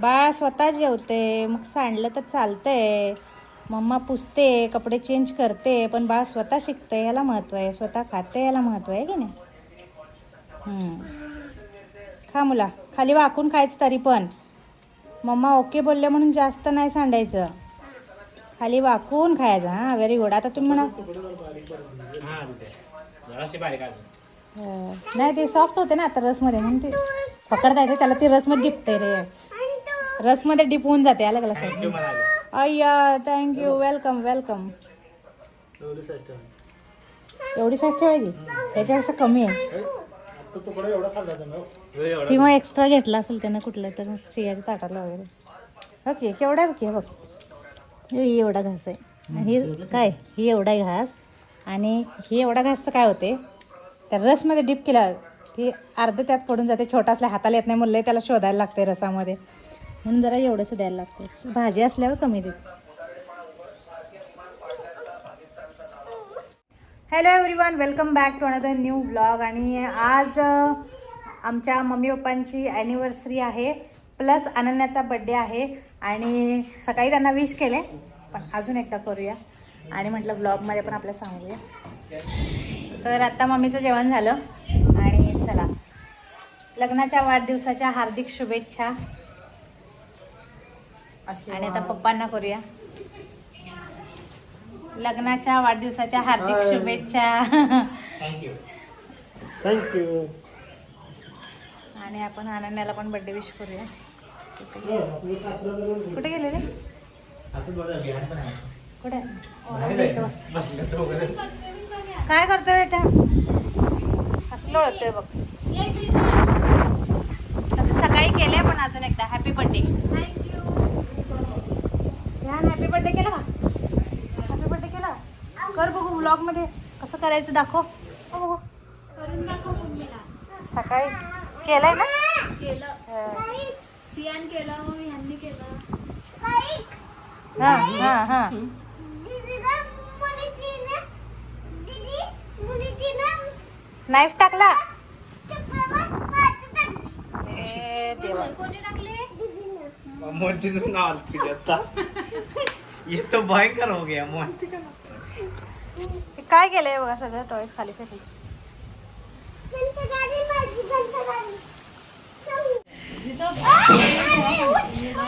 बाळ स्वतः जेवते मग सांडलं तर चालतंय. मम्मा पुसते कपडे चेंज करते पण बाळ स्वतः शिकते याला महत्त्व आहे. स्वतः खाते याला महत्त्व आहे की नाही. खा मुला. खाली वाकून खायचं तरी पण. मम्मा ओके बोलले म्हणून जास्त नाही सांडायचं. खाली वाकून खायचं. हां व्हेरी गुड आता तुम्ही म्हणा. हा नाही ते सॉफ्ट होते ना आता रसमध्ये. म्हणून ते पकडता येते त्याला ते रसमध्ये डिपते रे. रसमध्ये डिप होऊन जाते आलं का लक्षात? थँक्यू म्हणाले अय्या थँक्यू वेलकम वेलकम एवढी साईज ठेवायची. त्याच्यापेक्षा कमी आहे. होता ना? हो. ती मग एक्स्ट्रा घेतला असेल त्यानं कुठलं तर सियाच्या ताटाला वगैरे. ओके केवढा आहे बघ. हे बघ हे एवढा घास आहे. ही काय? ही एवढा घास. आणि ही एवढा घासचं काय होते? त्या रसमध्ये डीप केला की अर्ध त्यात पडून जाते. छोटा असल्या हाताला येत नाही म्हणलं त्याला शोधायला लागते रसामध्ये. म्हणून जरा एवढंसं द्यायला लागतं भाजी असल्यावर कमी देते. Hello everyone welcome back to another new blog आणि आज आमच्या मम्मी पप्पांची ॲनिव्हर्सरी आहे. प्लस अनन्याचा बड्डे आहे. आणि सकाळी त्यांना विश केले पण अजून एकदा करूया. आणि म्हटलं ब्लॉगमध्ये पण आपल्या सांगूया. तर आत्ता मम्मीचं जेवण झालं. आणि चला लग्नाच्या वाढदिवसाच्या हार्दिक शुभेच्छा. आणि आता पप्पांना करूया. लग्नाच्या वाढदिवसाच्या हार्दिक शुभेच्छा. थँक्यू थँक्यू आणि आपण अनन्याला पण बर्थडे विश करूया. कुठे गेले रे कुठे? दोघं. काय करतोय बेटा? असं लोळतोय बघ. असं सकाळी केलंय पण अजून एकदा. हॅपी बर्थडे हॅपी बर्थडे केला का? हॅपी बर्थडे केला? कर बघू ब्लॉगमध्ये. कसं करायचं दाखव. हो बघू करून दाखव मम्मीला. सकाळी केलंय ना? केलं. हा. सियान केलं मग ह्यांनी केलं. हा हा हा. नाईफ टाकला. देवा. टाकले मोतीच नाव आलं तुझ्या आता. ये तो भयंकर हो गया मोती. का काय केलंय बघा सगळं टॉयस खाली फेकले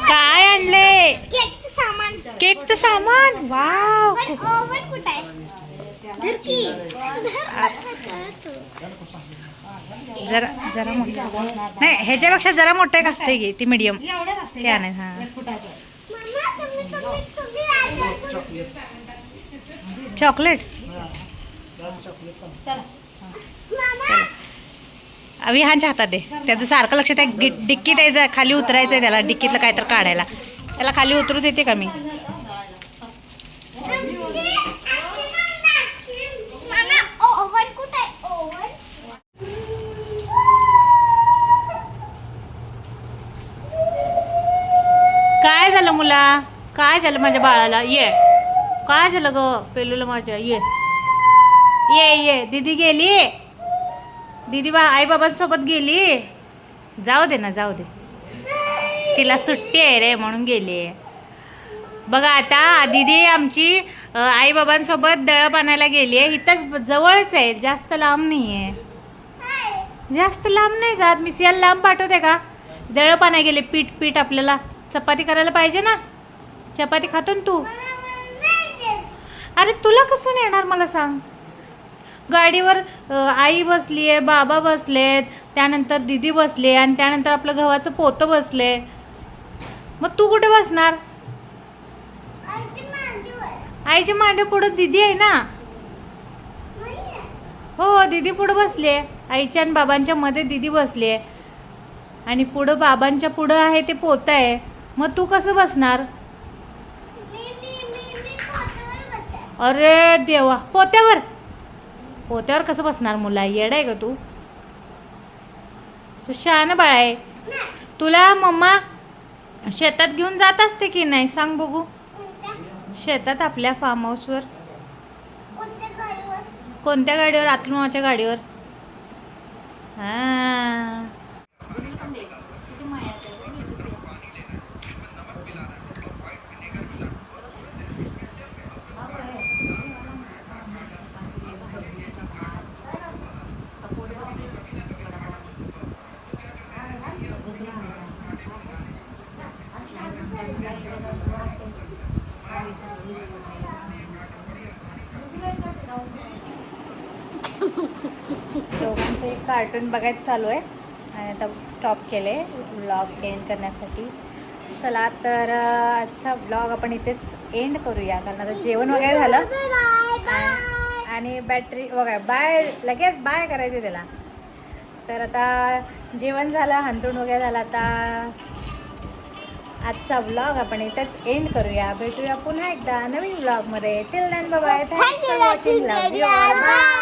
काय आणले? सामान. केकचं सामान? वाव ओव्हन कुठं आहे. जरा जरा मोठं. नाही ह्याच्यापेक्षा जरा मोठं एक असते की ती मीडियम ते आणायचं हा. चॉकलेट? मामा, विहानच्या हातात दे. त्याचं सारखं लक्ष त्या गिट डिक्कीत यायचं खाली उतरायचं त्याला डिक्कीतलं काय तर काढायला. त्याला खाली उतरू देते का मी मामा, ओव्हन कुठं आहे? ओव्हन? काय झालं मुला? काय झालं माझ्या बाळाला? ये. काय झालं ग पेलूला माझ्या? ये. ये ये. दीदी गेली? दीदी बा आई बाबांसोबत गेली? जाऊ दे ना जाऊ दे. तिला सुट्टी आहे रे म्हणून गेली. बघा आता दीदी आमची आई बाबांसोबत दळप आणायला गेली आहे. इथंच जवळच आहे जास्त लांब नाही आहे जास्त लांब नाही जात. मी सियाला लांब पाठवते का? दळप आणायला गेले पीठ पीठ आपल्याला. चपाती करायला पाहिजे ना? चपाती खातो ना तू. अरे तुला कसं नेणार मला सांग? गाडीवर आई बसली आहे बाबा बसलेत त्यानंतर दिदी बसले आणि त्यानंतर आपलं गव्हाचं पोतं बसले. मग तू कुठे बसणार? आईच्या मांडे पुढं दिदी आहे ना? हो दिदी पुढं बसली आहे आईच्या आणि बाबांच्या मध्ये दिदी बसली आहे आणि पुढं बाबांच्या पुढं आहे ते पोतं आहे. मग तू कसं बसणार? अरे देवा पोत्यावर. पोत्यावर कसं बसणार मुला? येड आहे का तू. तू शहाणं बाळ आहे. तुला मम्मा शेतात घेऊन जात असते की नाही? सांग बघू. शेतात आपल्या फार्म हाऊसवर कोणत्या गाडीवर? आतुमाच्या गाडीवर गाडीवर. हा. दोघांचं एक कार्टून बघायचं चालू आहे. आणि आता स्टॉप केले व्लॉग एंड करण्यासाठी. चला तर अच्छा आजचा व्लॉग आपण इथेच एंड करूया. कारण आता जेवण वगैरे झालं. आणि बॅटरी वगैरे बाय लगेच बाय करायचे त्याला. तर आता जेवण झालं हंतरून वगैरे झालं. आता आजचा व्लॉग आपण इथंच एंड करूया. भेटूया पुन्हा एकदा नवीन व्लॉगमध्ये till then bye thanks for watching love you bye